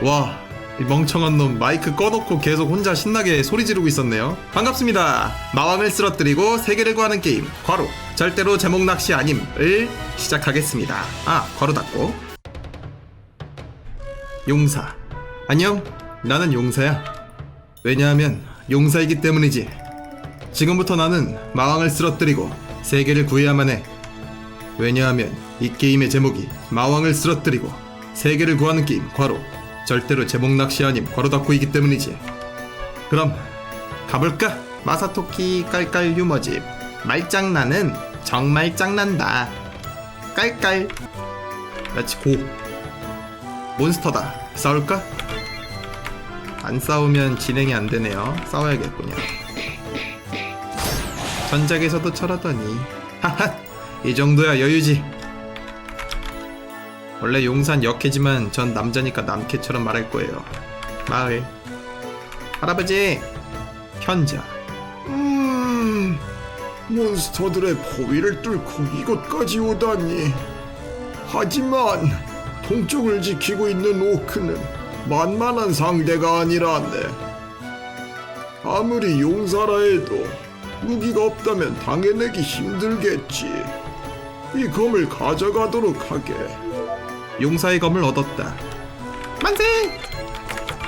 와, 이 멍청한 놈 마이크 꺼놓고 계속 혼자 신나게 소리 지르고 있었네요. 반갑습니다. 마왕을 쓰러뜨리고 세계를 구하는 게임 괄호 절대로 제목 낚시 아님을 시작하겠습니다. 아, 괄호 닫고 용사 안녕, 나는 용사야. 왜냐하면 용사이기 때문이지. 지금부터 나는 마왕을 쓰러뜨리고 세계를 구해야만 해. 왜냐하면 이 게임의 제목이 마왕을 쓰러뜨리고 세계를 구하는 게임 괄호 절대로 제목 낚시 아님 괄호 닫고이기 때문이지. 그럼 가볼까? 마사토키 깔깔 유머집. 말장난은 정말 짱난다. 깔깔. 렛츠 고 몬스터다. 싸울까? 안 싸우면 진행이 안 되네요. 싸워야겠군요. 전작에서도 철하더니. 하하 이 정도야 여유지. 원래 용산 역해지만 전 남자니까 남캐처럼 말할 거예요. 마을. 할아버지. 현자. 음, 몬스터들의 포위를 뚫고 이곳까지 오다니. 하지만 동쪽을 지키고 있는 오크는 만만한 상대가 아니라네. 아무리 용사라 해도 무기가 없다면 당해내기 힘들겠지. 이 검을 가져가도록 하게. 용사의 검을 얻었다. 만세!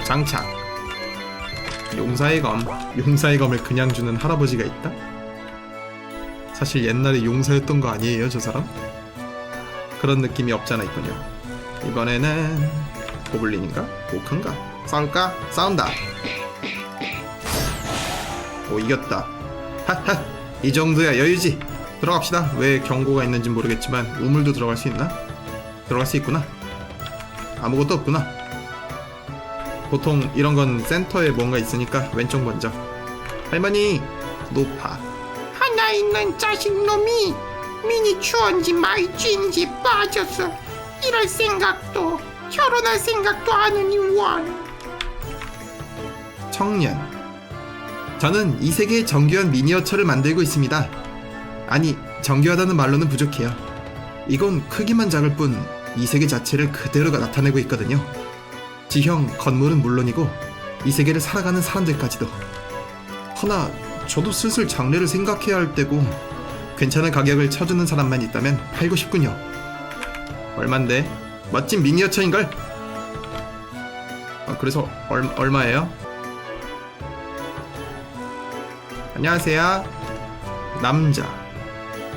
장착. 용사의 검. 용사의 검을 그냥 주는 할아버지가 있다? 사실 옛날에 용사였던 거 아니에요, 저 사람? 그런 느낌이 없잖아 있군요. 이번에는 고블린인가? 오크인가? 싸울까? 싸운다. 오 이겼다. 하하 이 정도야 여유지. 들어갑시다. 왜 경고가 있는지 모르겠지만 우물도 들어갈 수 있나? 들어갈 수 있구나. 아무것도 없구나. 보통 이런 건 센터에 뭔가 있으니까 왼쪽 먼저. 할머니 높아. 하나 있는 자식놈이 미니추언지 마이쥐인지 빠져서 이럴 생각도 결혼할 생각도 안 하니 원 청년. 저는 이 세계의 정교한 미니어처를 만들고 있습니다. 아니, 정교하다는 말로는 부족해요. 이건 크기만 작을 뿐 이 세계 자체를 그대로가 나타내고 있거든요. 지형, 건물은 물론이고 이 세계를 살아가는 사람들까지도. 허나 저도 슬슬 장래를 생각해야 할 때고 괜찮은 가격을 쳐주는 사람만 있다면 팔고 싶군요. 얼만데? 멋진 미니어처인걸? 아, 그래서 얼, 얼마예요? 안녕하세요. 남자.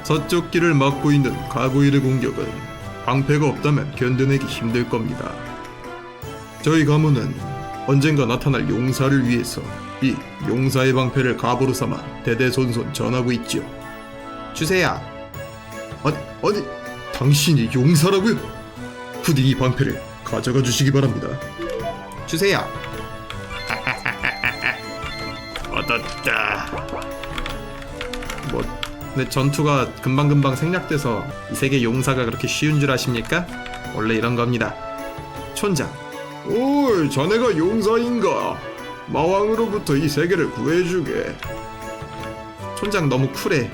서쪽 길을 막고 있는 가구일의 공격은 방패가 없다면 견뎌내기 힘들 겁니다. 저희 가문은 언젠가 나타날 용사를 위해서 이 용사의 방패를 갑으로 삼아 대대손손 전하고 있지요. 주세요. 아니, 아니, 당신이 용사라고요? 부디 이 방패를 가져가 주시기 바랍니다. 주세요. 얻었다. 뭐 근데 전투가 금방금방 생략돼서 이 세계 용사가 그렇게 쉬운 줄 아십니까? 원래 이런 겁니다. 촌장. 오, 자네가 용사인가? 마왕으로부터 이 세계를 구해주게. 촌장 너무 쿨해.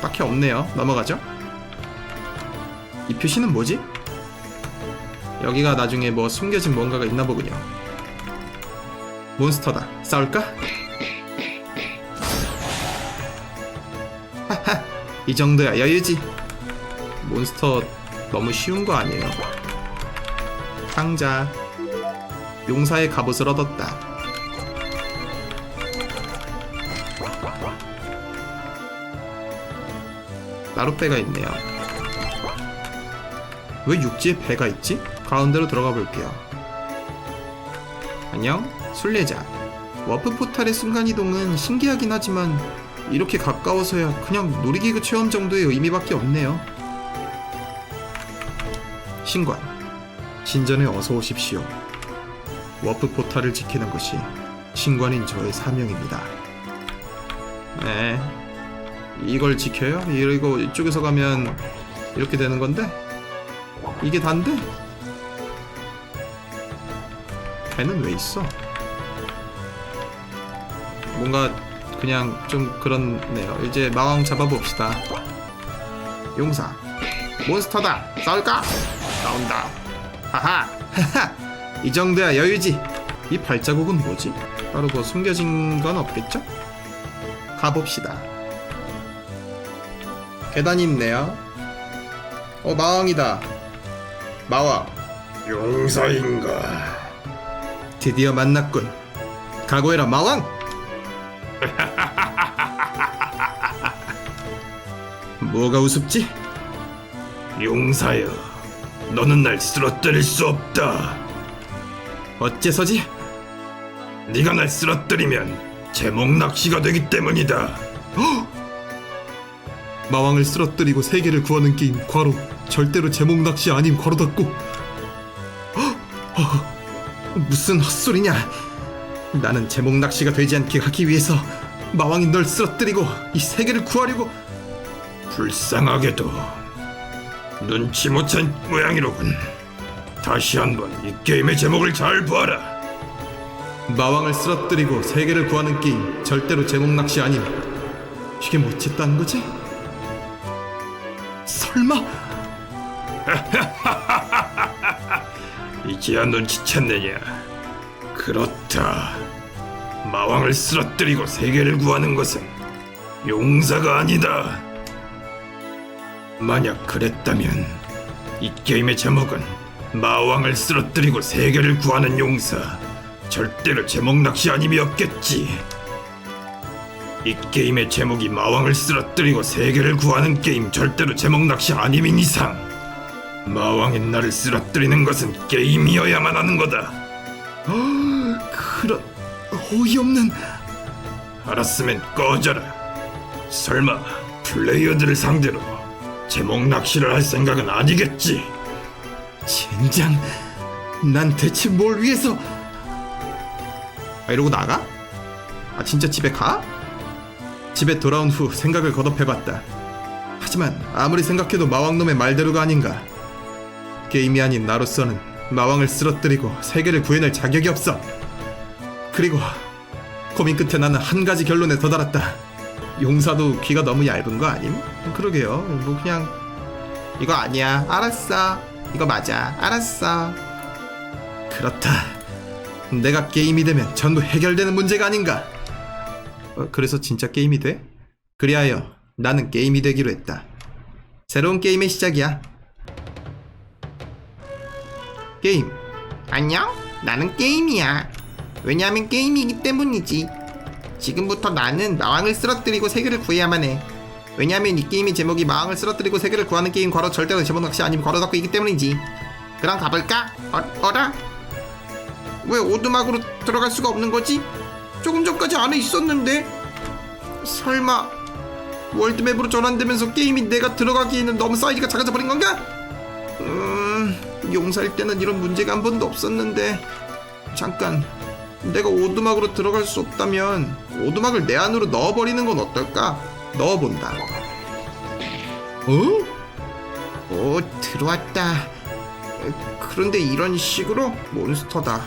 딱히 없네요. 넘어가죠. 이 표시는 뭐지? 여기가 나중에 뭐 숨겨진 뭔가가 있나 보군요. 몬스터다. 싸울까? 하하, 이 정도야 여유지. 몬스터 너무 쉬운 거 아니에요? 상자. 용사의 갑옷을 얻었다. 따로 배가 있네요. 왜 육지에 배가 있지? 가운데로 들어가 볼게요. 안녕, 순례자. 워프 포탈의 순간이동은 신기하긴 하지만 이렇게 가까워서야 그냥 놀이기구 체험 정도의 의미밖에 없네요. 신관, 신전에 어서 오십시오. 워프 포탈을 지키는 것이 신관인 저의 사명입니다. 네, 이걸 지켜요? 이거 이쪽에서 가면 이렇게 되는 건데? 이게 단데? 배는 왜 있어? 뭔가 그냥 좀 그렇네요. 이제 마왕 잡아봅시다. 용사 몬스터다 싸울까? 싸운다 하하 하하 이 정도야 여유지 이 발자국은 뭐지? 따로 뭐 숨겨진 건 없겠죠? 가봅시다 계단이 있네요 어 마왕이다 마왕 용사인가? 드디어 만났군 각오해라 마왕 뭐가 우습지? 용사여, 너는 날 쓰러뜨릴 수 없다. 어째서지? 네가 날 쓰러뜨리면 제목 낚시가 되기 때문이다. 마왕을 쓰러뜨리고 세계를 구하는 게임 괄호 절대로 제목 낚시 아님! 어, 무슨 헛소리냐 나는 제목 낚시가 되지 않게 하기 위해서 마왕이 널 쓰러뜨리고 이 세계를 구하려고 불쌍하게도 눈치 못 챈 모양이로군. 다시 한번 이 게임의 제목을 잘 봐라. 마왕을 쓰러뜨리고 세계를 구하는 게임 절대로 제목 낚시 아님 이게 뭐 짓다는 거지? 설마 이제야 눈치챘느냐? 그렇다. 마왕을 쓰러뜨리고 세계를 구하는 것은 용사가 아니다. 만약 그랬다면 이 게임의 제목은 마왕을 쓰러뜨리고 세계를 구하는 용사 절대로 제목 낚시 아님이었겠지. 이 게임의 제목이 마왕을 쓰러뜨리고 세계를 구하는 게임 절대로 제목 낚시 아님인 이상 마왕의 나를 쓰러뜨리는 것은 게임이어야만 하는 거다. 그런 어이없는 알았으면 꺼져라. 설마 플레이어들을 상대로 제목 낚시를 할 생각은 아니겠지? 젠장 난 대체 뭘 위해서 아 이러고 나가? 아 진짜 집에 가? 집에 돌아온 후 생각을 거듭해봤다 하지만 아무리 생각해도 마왕놈의 말대로가 아닌가 게임이 아닌 나로서는 마왕을 쓰러뜨리고 세계를 구해낼 자격이 없어 그리고 고민 끝에 나는 한 가지 결론에 도달했다 용사도 귀가 너무 얇은 거 아님? 그러게요 뭐 그냥 이거 아니야. 알았어. 이거 맞아. 알았어. 그렇다. 내가 게임이 되면 전부 해결되는 문제가 아닌가. 어, 그래서 진짜 게임이 돼? 그리하여 나는 게임이 되기로 했다. 새로운 게임의 시작이야. 게임. 안녕? 나는 게임이야. 왜냐하면 게임이기 때문이지. 지금부터 나는 마왕을 쓰러뜨리고 세계를 구해야만 해. 왜냐하면 이 게임의 제목이 마왕을 쓰러뜨리고 세계를 구하는 게임 괄호 절대로 제목 낚시 아니면 괄호 닫고 이기 때문이지. 그럼 가볼까? 어, 어라? 왜 오두막으로 들어갈 수가 없는 거지? 조금 전까지 안에 있었는데? 설마 월드맵으로 전환되면서 게임이 내가 들어가기에는 너무 사이즈가 작아져 버린 건가? 음, 용사일 때는 이런 문제가 한 번도 없었는데 잠깐 내가 오두막으로 들어갈 수 없다면 오두막을 내 안으로 넣어버리는 건 어떨까? 넣어본다 어? 오 들어왔다 그런데 이런 식으로 몬스터다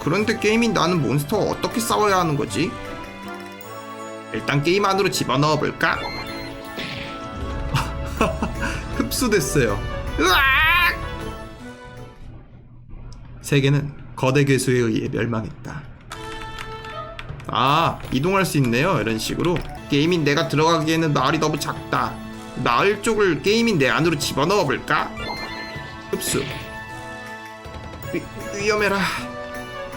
그런데 게임이 나는 몬스터와 어떻게 싸워야 하는 거지? 일단 게임 안으로 집어넣어 볼까? 흡수됐어요. 으악! 세계는 거대 괴수에 의해 멸망했다. 아, 이동할 수 있네요. 이런 식으로. 게임인 내가 들어가기에는 마을이 너무 작다. 마을 쪽을 게임인 내 안으로 집어넣어 볼까? 흡수. 위, 위험해라.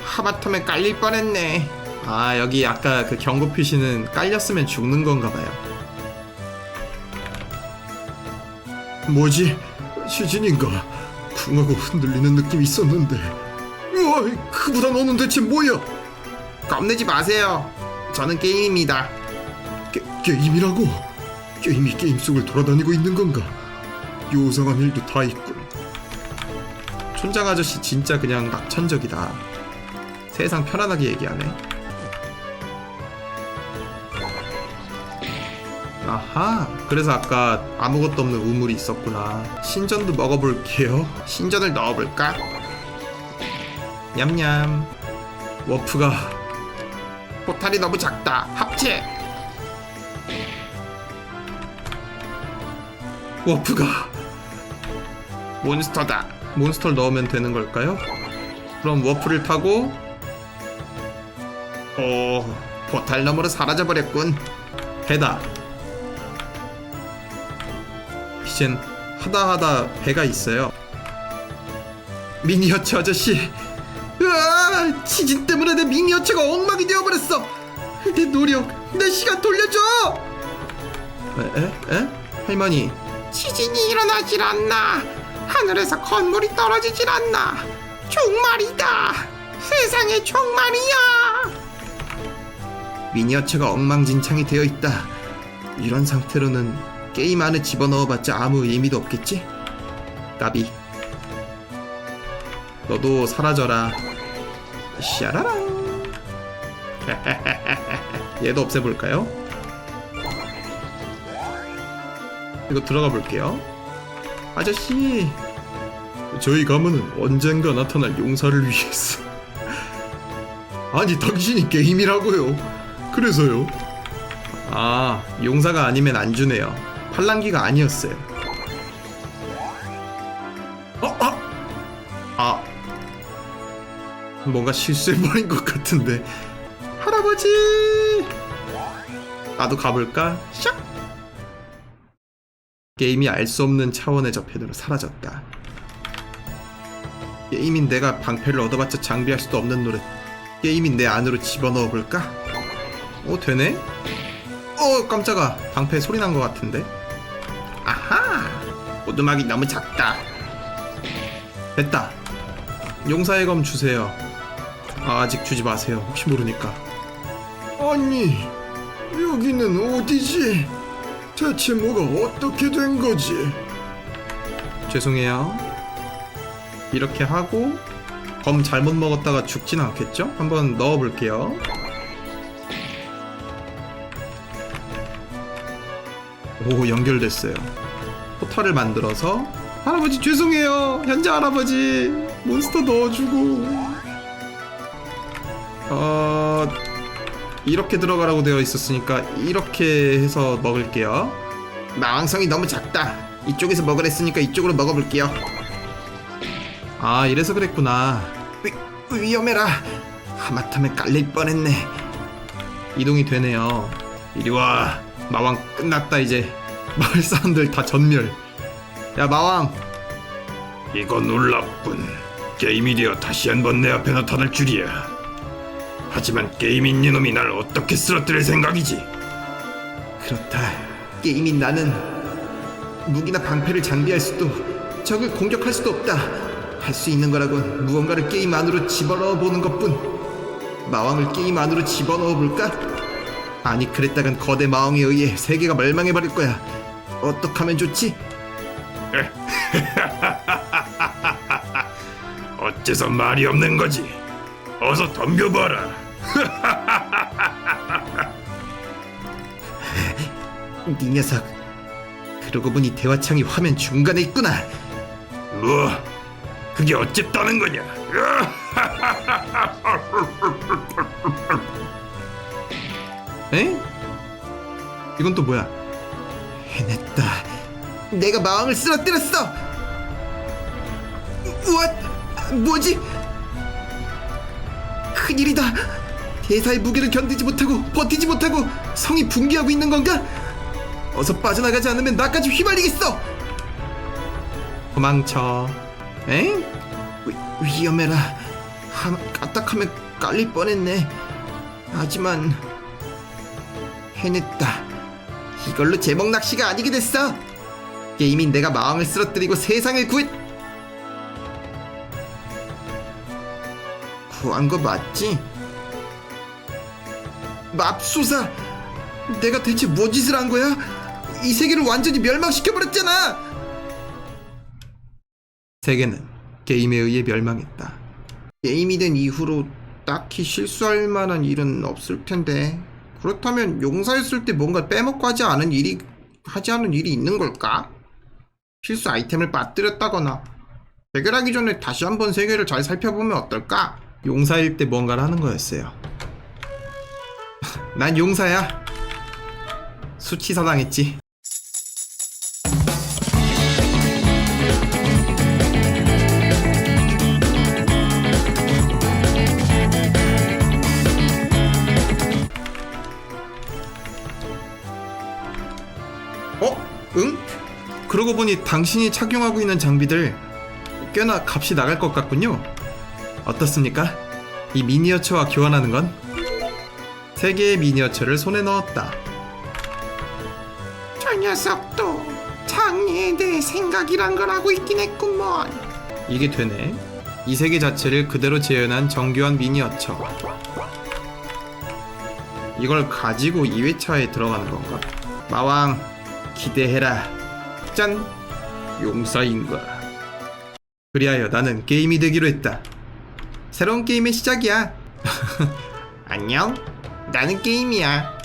하마터면 깔릴 뻔했네. 아, 여기 아까 그 경고 표시는 깔렸으면 죽는 건가 봐요. 뭐지? 시진인가? 쿵하고 흔들리는 느낌이 있었는데. 우와, 그보다 너는 대체 뭐야? 겁내지 마세요. 저는 게임입니다. 게, 게임이라고? 게임이 게임 속을 돌아다니고 있는 건가? 요상한 일도 다 있군. 촌장 아저씨 진짜 그냥 낙천적이다. 세상 편안하게 얘기하네. 아하, 그래서 아까 아무것도 없는 우물이 있었구나. 신전도 먹어볼게요. 신전을 넣어볼까? 냠냠. 워프가 포탈이 너무 작다. 합체. 워프가 몬스터다. 몬스터를 넣으면 되는 걸까요? 그럼 워프를 타고 오, 포탈 너머로 사라져버렸군. 배다. 이젠 하다 하다 배가 있어요. 미니어처 아저씨. 으아! 지진 때문에 내 미니어처가 엉망이 되어버렸어. 내 노력, 내 시간 돌려줘. 에? 에? 에? 할머니. 지진이 일어나질 않나. 하늘에서 건물이 떨어지질 않나. 종말이다. 세상에 종말이야. 미니어처가 엉망진창이 되어 있다. 이런 상태로는 게임 안에 집어넣어봤자 아무 의미도 없겠지? 까비. 너도 사라져라. 샤라랑. 얘도 없애볼까요? 이거 들어가 볼게요. 아저씨. 저희 가문은 언젠가 나타날 용사를 위해서. 아니 당신이 게임이라고요. 그래서요. 아 용사가 아니면 안 주네요. 팔랑기가 아니었어요. 뭔가 실수해버린 것 같은데. 할아버지. 나도 가볼까? 샥. 게임이 알 수 없는 차원의 저편으로 사라졌다. 게임인 내가 방패를 얻어봤자 장비할 수도 없는 노래. 게임인 내 안으로 집어넣어 볼까? 어 되네? 어 깜짝아 방패 소리 난 것 같은데 아하. 오두막이 너무 작다. 됐다 용사의 검 주세요 아, 아직 주지 마세요. 혹시 모르니까. 아니 여기는 어디지? 대체 뭐가 어떻게 된 거지? 죄송해요. 이렇게 하고 검 잘못 먹었다가 죽진 않겠죠? 한번 넣어볼게요. 오 연결됐어요. 포탈을 만들어서 할아버지 죄송해요. 현재 할아버지 몬스터 넣어주고 이렇게 들어가라고 되어 있었으니까 이렇게 해서 먹을게요 마왕성이 너무 작다. 이쪽에서 먹으랬으니까 이쪽으로 먹어볼게요. 아 이래서 그랬구나 위, 위험해라. 하마터면 깔릴 뻔했네. 이동이 되네요 이리 와 마왕 끝났다 이제 마을 사람들 다 전멸 야 마왕 이거 놀랍군. 게임이되어 다시 한번 내 앞에 나타날 줄이야. 하지만 게임인 이놈이 날 어떻게 쓰러뜨릴 생각이지? 그렇다. 게임인 나는 무기나 방패를 장비할 수도 적을 공격할 수도 없다. 할 수 있는 거라곤 무언가를 게임 안으로 집어넣어 보는 것뿐. 마왕을 게임 안으로 집어넣어 볼까? 아니 그랬다간 거대 마왕에 의해 세계가 멸망해 버릴 거야. 어떡하면 좋지? 어째서 말이 없는 거지? 어서 덤벼봐라. 네 녀석. 그러고 보니 대화창이 화면 중간에 있구나. 뭐? 그게 어쨌다는 거냐? 에? 이건 또 뭐야 해냈다. 내가 마왕을 쓰러뜨렸어. 우와, 뭐지? 큰일이다. 대사의 무게를 견디지 못하고 버티지 못하고 성이 붕괴하고 있는 건가? 어서 빠져나가지 않으면 나까지 휘말리겠어. 도망쳐 에? 위, 위험해라. 하, 까딱하면 깔릴 뻔했네. 하지만 해냈다. 이걸로 제목 낚시가 아니게 됐어. 게임인 내가 마왕을 쓰러뜨리고 세상을 구했. 구한 거 맞지? 맙소사! 내가 대체 뭐 짓을 한 거야? 이 세계를 완전히 멸망시켜버렸잖아! 세계는 게임에 의해 멸망했다 게임이 된 이후로 딱히 실수할 만한 일은 없을 텐데 그렇다면 용사였을 때 뭔가 빼먹고 하지 않은 일이 하지 않은 일이 있는 걸까? 필수 아이템을 빠뜨렸다거나 해결하기 전에 다시 한번 세계를 잘 살펴보면 어떨까? 용사일 때 뭔가를 하는 거였어요. 난 용사야. 수치사 당했지. 어? 응? 그러고 보니 당신이 착용하고 있는 장비들 꽤나 값이 나갈 것 같군요. 어떻습니까? 이 미니어처와 교환하는 건? 세 개의 미니어처를 손에 넣었다. 저 녀석도 장래에 대해 생각이란 걸 하고 있긴 했구먼. 이게 되네. 이 세계 자체를 그대로 재현한 정교한 미니어처. 이걸 가지고 2회차에 들어가는 건가? 마왕, 기대해라. 짠! 용사인가. 그리하여 나는 게임이 되기로 했다. 새로운 게임의 시작이야. 안녕. 나는 게임이야.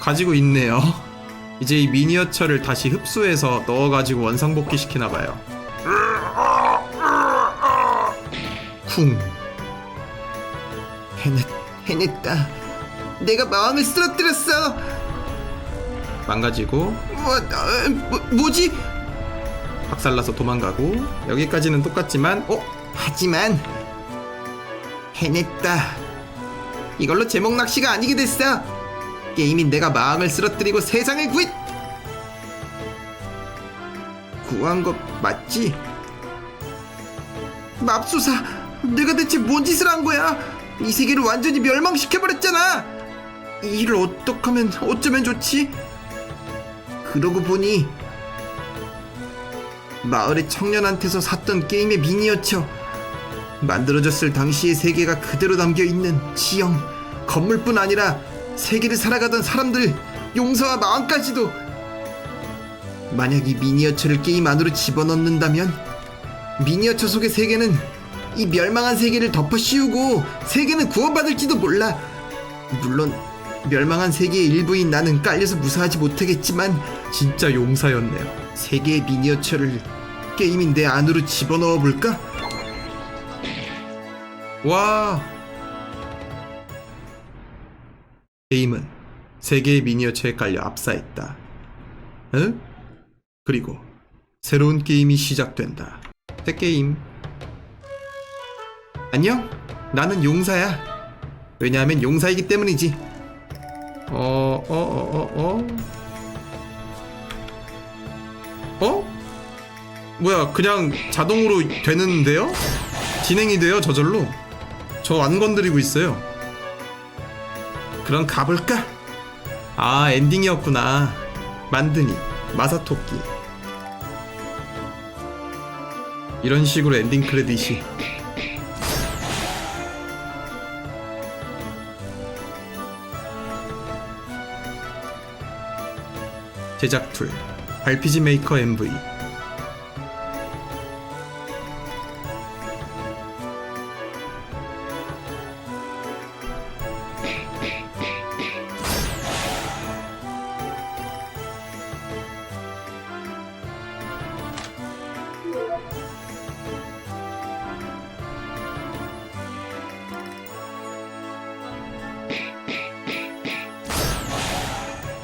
가지고 있네요. 이제 이 미니어처를 다시 흡수해서 넣어가지고 원상복귀 시키나 봐요. 쿵. 해냈, 해냈다. 내가 마왕을 쓰러뜨렸어. 망가지고 뭐, 어, 뭐 뭐지? 박살나서 도망가고 여기까지는 똑같지만 어? 하지만 해냈다. 이걸로 제목 낚시가 아니게 됐어. 게임인 내가 마왕을 쓰러뜨리고 세상을 구했. 구한 거 맞지? 맙소사, 내가 대체 뭔 짓을 한 거야? 이 세계를 완전히 멸망시켜버렸잖아. 이 일을 어떡 하면 어쩌면 좋지? 그러고 보니 마을의 청년한테서 샀던 게임의 미니어처 만들어졌을 당시의 세계가 그대로 담겨 있는 지형 건물뿐 아니라 세계를 살아가던 사람들 용서와 마음까지도 만약 이 미니어처를 게임 안으로 집어넣는다면 미니어처 속의 세계는 이 멸망한 세계를 덮어씌우고 세계는 구원받을지도 몰라 물론 멸망한 세계의 일부인 나는 깔려서 무사하지 못하겠지만 진짜 용사였네요. 세계의 미니어처를 게임인 내 안으로 집어넣어 볼까? 와. 게임은 세 개의 미니어처에 깔려 압사했다. 응? 그리고 새로운 게임이 시작된다. 새 게임. 안녕? 나는 용사야. 왜냐하면 용사이기 때문이지. 어, 어, 어, 어, 어? 어? 뭐야, 그냥 자동으로 되는데요? 진행이 돼요, 저절로. 저 안 건드리고 있어요. 그럼 가볼까? 아, 엔딩이었구나. 만드니, 마사토끼. 이런 식으로 엔딩 크레딧이. 제작 툴 RPG 메이커 MV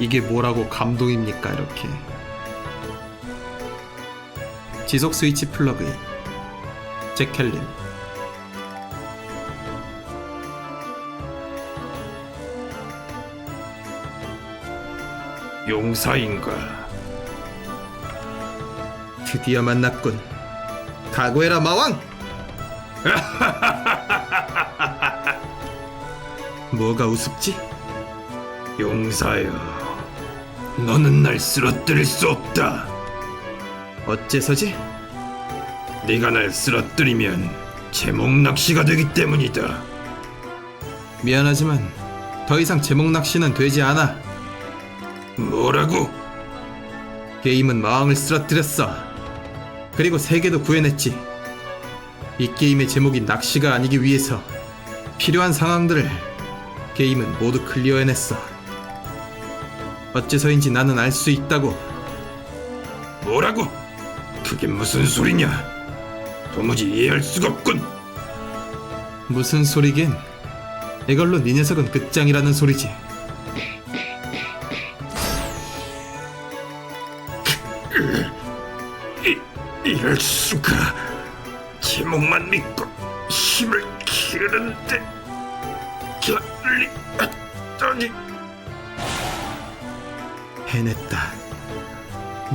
이게 뭐라고 감동입니까 이렇게? 지속 스위치 플러그인. 잭켈린. 용사인가? 드디어 만났군. 각오해라 마왕! 뭐가 우습지? 용사여, 너는 날 쓰러뜨릴 수 없다. 어째서지? 네가 날 쓰러뜨리면 제목 낚시가 되기 때문이다. 미안하지만 더 이상 제목 낚시는 되지 않아 뭐라고? 게임은 마왕을 쓰러뜨렸어. 그리고 세계도 구해냈지. 이 게임의 제목이 낚시가 아니기 위해서 필요한 상황들을 게임은 모두 클리어해냈어. 어째서인지 나는 알 수 있다고. 뭐라고? 그게 무슨 소리냐? 도무지 이해할 수가 없군. 무슨 소리긴? 이걸로 네 녀석은 끝장이라는 소리지.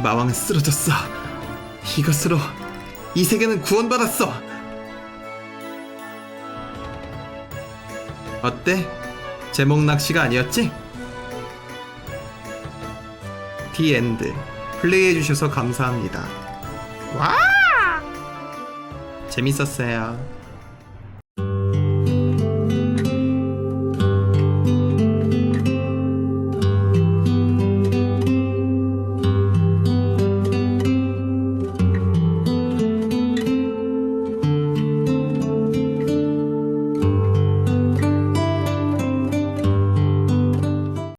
마왕은 쓰러졌어. 이것으로 이 세계는 구원받았어. 어때? 제목 낚시가 아니었지? 디 엔드. 플레이해주셔서 감사합니다. 와! 재밌었어요.